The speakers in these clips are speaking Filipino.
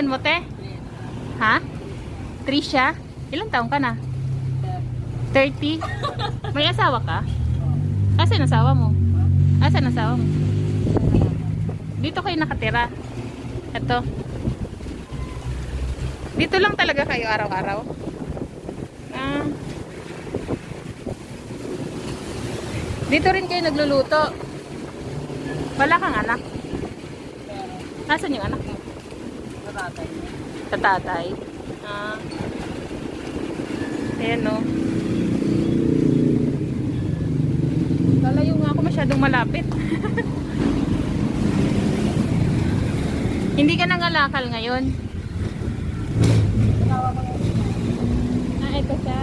pangalan mo, te? Ha? Trisha? Ilang taong ka na? 30? May asawa ka? Asan asawa mo? Asan asawa mo? Dito kayo nakatira. Ito. Dito lang talaga kayo araw-araw? Ah. Dito rin kayo nagluluto. Wala kang anak. Nasaan yung anak mo? Sa tatay. Ah. Ayan no. Lalayo nga ako masyadong malapit. Hindi ka nangalakal ngayon. Ah, ito siya.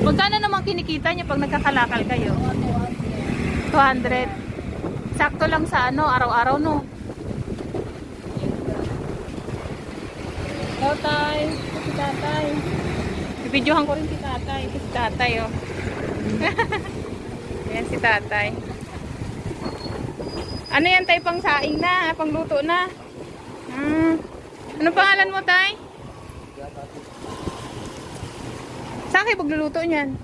Magkano naman kinikita niya pag nagkakalakal kayo? 200. Sakto lang sa ano, araw-araw no. Hello, tay. Si tatay. Ibidyohan ko rin si tatay. Si tatay, oh. Ayan si tatay. Ano yan, tay? Pang saing na, pang luto na. Hmm. Anong pangalan mo, tay? Saan kayo magluluto niyan?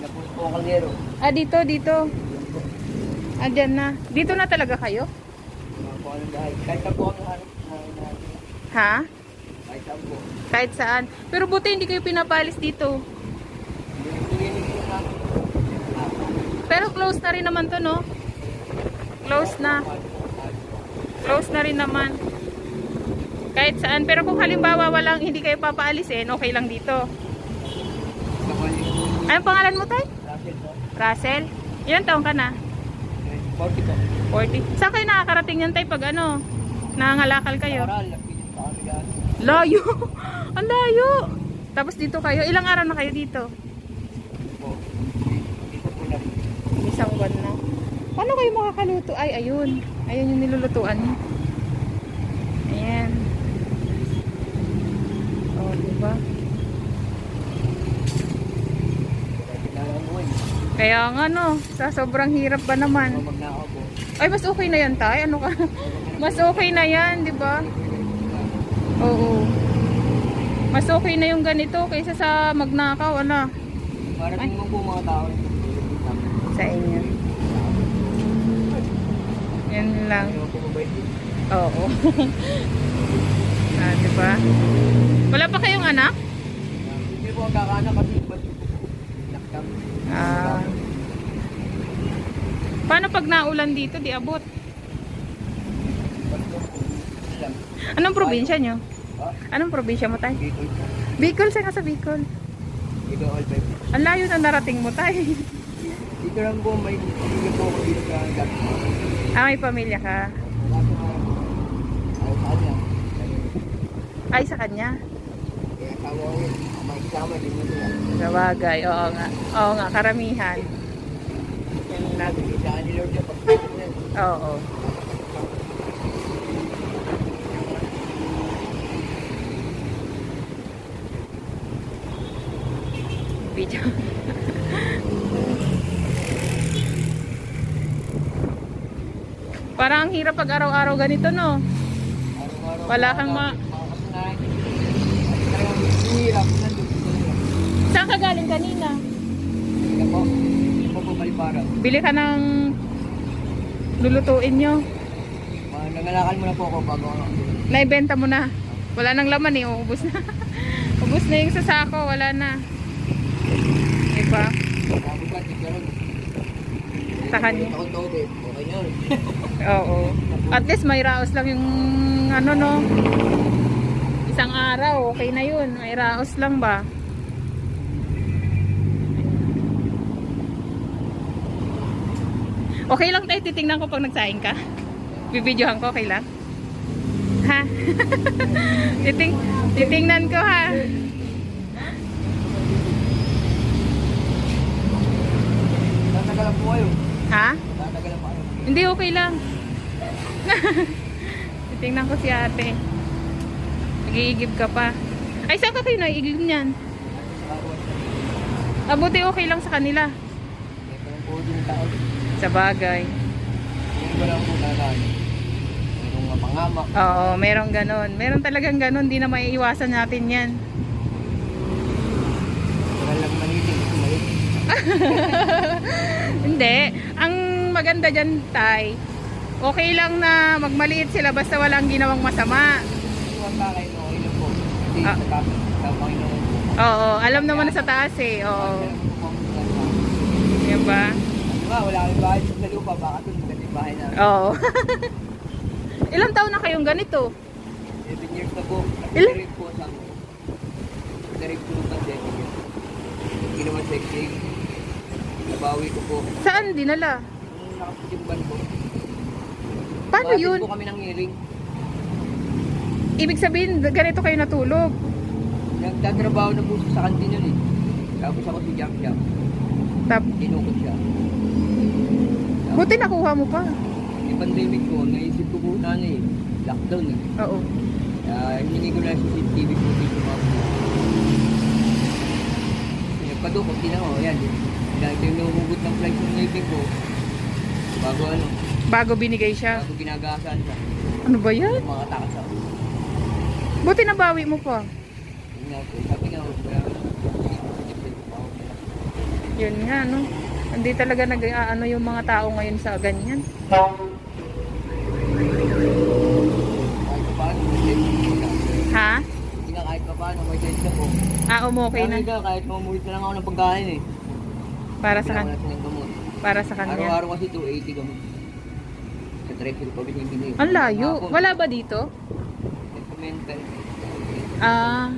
Napulit po ang kaldero. Ah, dito, dito. Ah, dyan na. Dito na talaga kayo? Kahit saan po natin. Ha? Kahit saan po. Kahit saan. Pero buti hindi kayo pinapalis dito. Pero close na rin naman to, no? Close na. Close na rin naman. Kahit saan. Pero kung halimbawa walang hindi kayo papaalisin, okay lang dito. Anong pangalan mo, tay? Russell po. Russell? Ilan taong ka na? 40 po. 40. Saan kayo nakakarating yan, tay, pag ano? Nangangalakal kayo? Oral. Napilit pa kami dyan. Layo! Ang layo! Tapos dito kayo. Ilang araw na kayo dito? Isang buwan na. Paano kayo makakaluto? Ay, ayun. Ayun yung nilulutuan niyo. Ayan. O, oh, diba? Kaya nga no, sa sobrang hirap ba naman? Ay, mas okay na yan, tay. Ano ka? Mas okay na yan, di ba? Mas okay na yung ganito kaysa sa magnakaw, ano? Marating mo po mga tao. Sa inyo. Yan lang. Oo. ah, di ba? Wala pa kayong anak? Hindi po ang kakaanak kasi. Ah. Paano pag naulan dito, di abot? Anong probinsya nyo? Anong probinsya mo, tay? Po. Bicol, saan ka sa Bicol? All five. Ang layo na narating mo, tay. Dito lang po may dito po ako dito sa gat. ah, may pamilya ka. Ay, sa kanya. Kaya tawa ko yun. Makikisama din mo nila. Sa bagay, oo nga. Oo nga, karamihan. Lang. Sa ni Lord yung pagkakas. Oo. Video. Parang ang hirap pag araw-araw ganito, no? Wala kang ma-. Saan ka galing kanina? Bili ka ng lulutuin nyo. Mga nangalakal mo na po ako bago ako. Naibenta mo na. Wala nang laman eh, uubos na. Ubus na yung sasako, wala na. Tigkaroon. Sa kanya. Oo. At least may raos lang yung ano no. Isang araw, okay na yun. May raos lang ba? Okay lang tayo, titingnan ko pag nagsaing ka. Bibidyohan ko, okay lang? Ha? Titing titingnan ko ha. Po kayo. Ha? Tatagalan pa kayo. Hindi, okay lang. Titingnan ko si ate. Nag-iigib ka pa. Ay, saan ka kayo naiigib niyan? Abuti okay lang sa kanila. Sa bagay. Oo, merong ganon. Meron talagang ganon, di na maiiwasan natin yan. Wala lang manitin. Maliit. Hindi. Ang maganda dyan, Tay, okay lang na magmaliit sila basta walang ginawang masama. Huwag ka kayo no, ilan po. Ah. Oo, alam naman na sa taas eh. Oo. Yan ba? Ano nga, wala kang bahay sa lupa. Baka maganda yung bahay namin. Oo. Ilang taon na kayong ganito? 7 years na po. Ilan? Direct po sa akin. Direct po sa 7 years. Hindi naman exchange. Nabawi ko po. Saan dinala? Nung nakaputimban po. Paano Bakit yun? po kami nang hearing. Ibig sabihin, ganito kayo natulog. Nagtatrabaho na po siya sa kantin yun eh. Tapos ako si Jam Jam. Tap, Tinukot siya. buti nakuha mo pa. Yung pandemic ko, naisip ko po na ano eh. Lockdown eh. Oo. Kaya hiningi ko na sa CCTV po dito mga po. Nagpadukot, tinan ko, yan. Dahil yung nahuhugot ng flight ng ngipin ko, bago ano, Bago binigay siya. bago ginagasan siya, Ano ba yan? mga takas ako. Buti nabawi mo pa. Yun nga po, sabi nga, wala Yun nga, no? Hindi talaga nag ano yung mga tao ngayon sa ganyan. kahit. Ha? Hindi nga kahit pa paano, may sense na po. Ah, umokay na. Sabi ka, kahit mamuhit na lang ako ng pagkain eh. Para sa, Kailangan kan natin ng gamot. para sa kanya. Araw-araw kasi 280 gamot. Sa tricycle ko binibili. Ang layo. Hapon, Wala ba dito? Mental. Ah.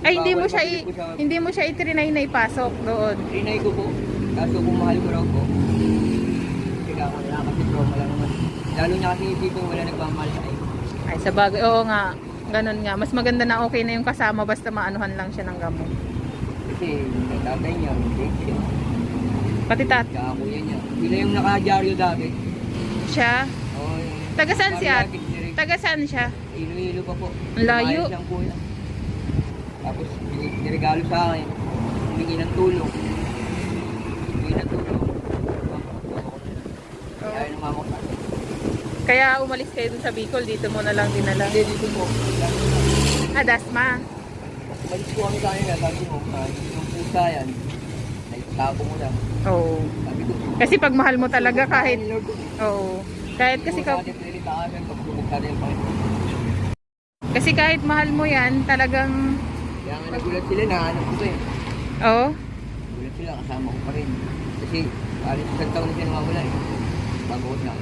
Ay, hindi mo siya, i- hindi mo siya itrinay na ipasok doon. Trinay ko po. Kaso kung mahal ko raw po, kailangan na kasi trauma lang naman. Lalo niya kasi isipin wala nagmamahal sa iyo. Ay, sa bagay. Oo nga. Ganun nga. Mas maganda na okay na yung kasama basta maanuhan lang siya ng gamot. Kasi tatay niya, siya, Pati tat. tsaka kuya niya. Sila yung nakadyaryo dati. Siya. Oo, yung- Taga saan si Parang ate? lagi direct. Taga saan siya? Iloilo pa po. Ang layo. Lang yan. Tapos ni- niregalo sa akin. Humingi ng tulong. Humingi ng tulong. Kaya ko sa akin. Kaya umalis kayo dun sa Bicol, dito mo na lang dinala. Hindi, dito po. Ah, Dasma. Umalis po kami sa kanila. Sabi mo, yung pusa yan. Naitapo mo lang. Oo. Ko, Kasi pag mahal mo talaga kahit, oo. Kahit kasi, ka, kasi kahit mahal mo yan, talagang, Kaya nga nagulat sila, nahanap ko to eh. oo. Nagulat sila, kasama ko pa rin. Kasi, alis isang taon na siya namamula eh. Bago ko.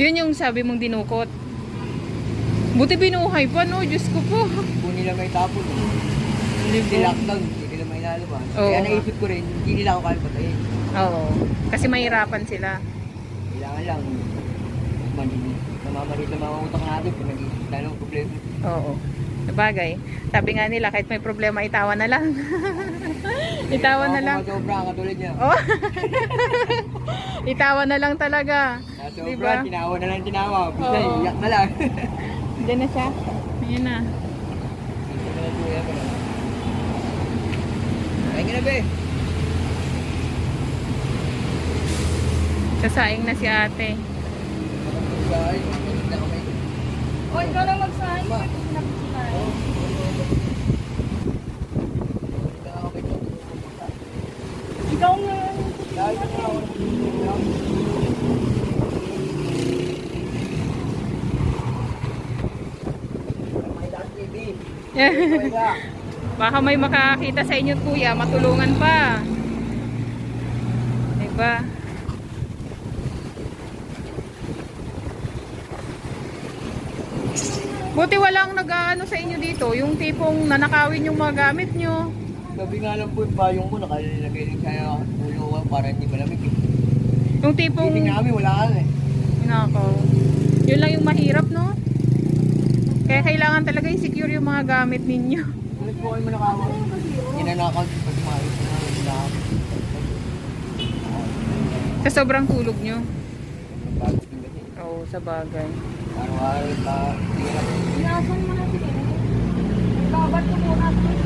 Yun yung sabi mong dinukot. Buti binuhay pa, no? Diyos ko po. Kung nila may tapon eh. Hindi lockdown, hindi nila may lalabas. Kaya naisip ko rin, hindi nila ako kaya patayin. Oo. Kasi mahirapan sila. Kailangan lang. Namamalit na mga utak natin kung nag-iisip tayo ng problema. Oo. Sabagay. Sabi nga nila, kahit may problema, itawa na lang. itawa na lang. Sobra, katulad niya. Oh. itawa na lang talaga. Sobra, Diba? tinawa na lang tinawa. Bisa, Oo. iyak na lang. Diyan na siya. Ayan na. Ay, nga na be. Sasaing na si ate. O, ikaw lang magsahin. Ikaw nga. Baka may makakita sa inyo kuya, matulungan pa. Diba? Buti walang nag-ano sa inyo dito, yung tipong nanakawin yung mga gamit nyo. Sabi nga lang po yung payong ko, nakalagay rin kaya ulo ko para hindi malamig. eh. Yung tipong Hindi namin, wala ka eh. nakaw. Yun lang yung mahirap, no? Kaya kailangan talaga i-secure yung mga gamit ninyo. Ulit po kayo manakawa. Inanakaw pag maayos na lahat. Sa sobrang tulog nyo. Oo, sa bagay. Araw-araw pa. Inasan mo na si Kenneth. Ko po natin.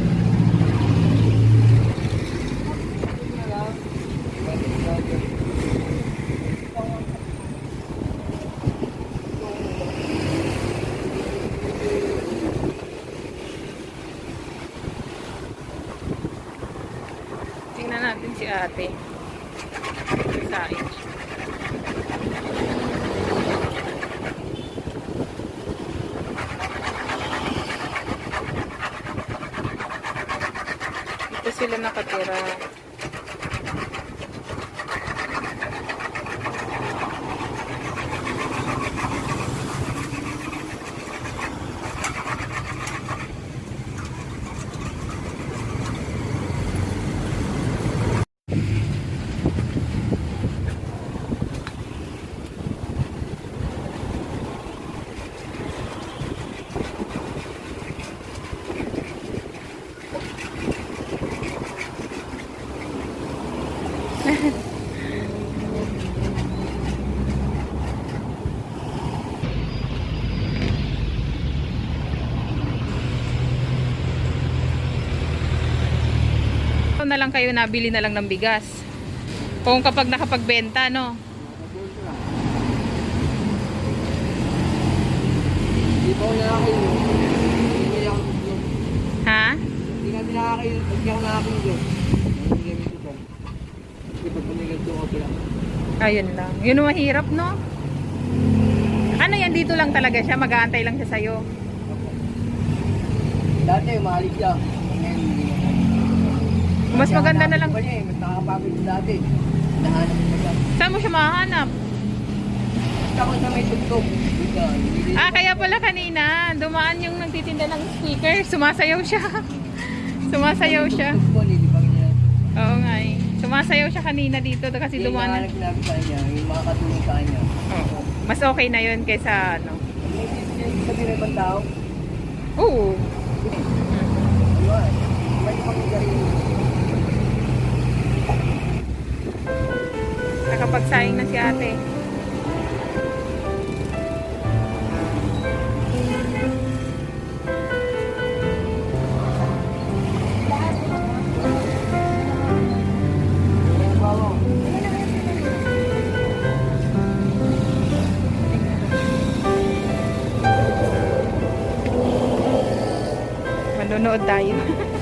Tingnan natin si ate. Kain siya. Sila nakatira. Ito na lang kayo nabili na lang ng bigas. Kung kapag nakapagbenta, no? Ako nakakayo. Hindi ako Ha? Hindi kami nakakayo. Hindi ako nakakayo. Ito. Ayun lang. Yun ang mahirap, no? Ano yan, dito lang talaga siya. Mag-aantay lang siya sa'yo. Dati, umalis siya. Ngayon, hindi na. Mas maganda na lang. Pa niya, eh. Mas nakakapagod dati. Nahanap ko siya. Saan mo siya mahanap? Ako sa may tugtog. Ah, kaya pala kanina, dumaan yung nagtitinda ng speaker. Sumasayaw siya. Sumasayaw siya. Niya. Oo nga eh. Sumasayaw siya kanina dito kasi Yung dumaan. sa yung mga katulong sa kanya. Oo. Mas okay na yun kaysa ano. Sabi na ibang tao, ate. Manonood tayo.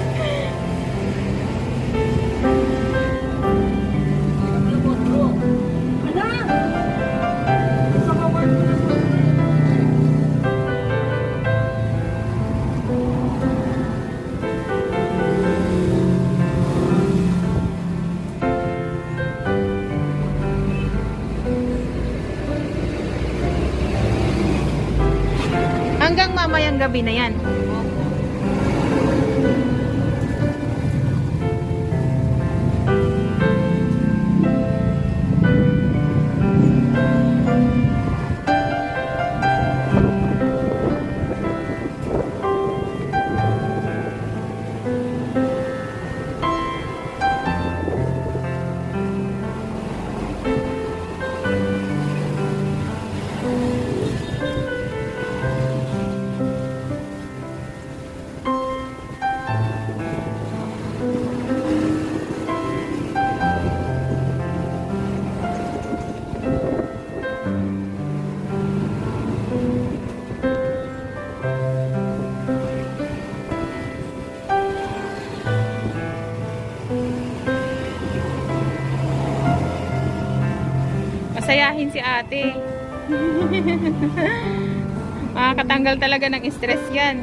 Hanggang mamayang gabi na yan. Masayahin si ate. Makakatanggal talaga ng stress yan.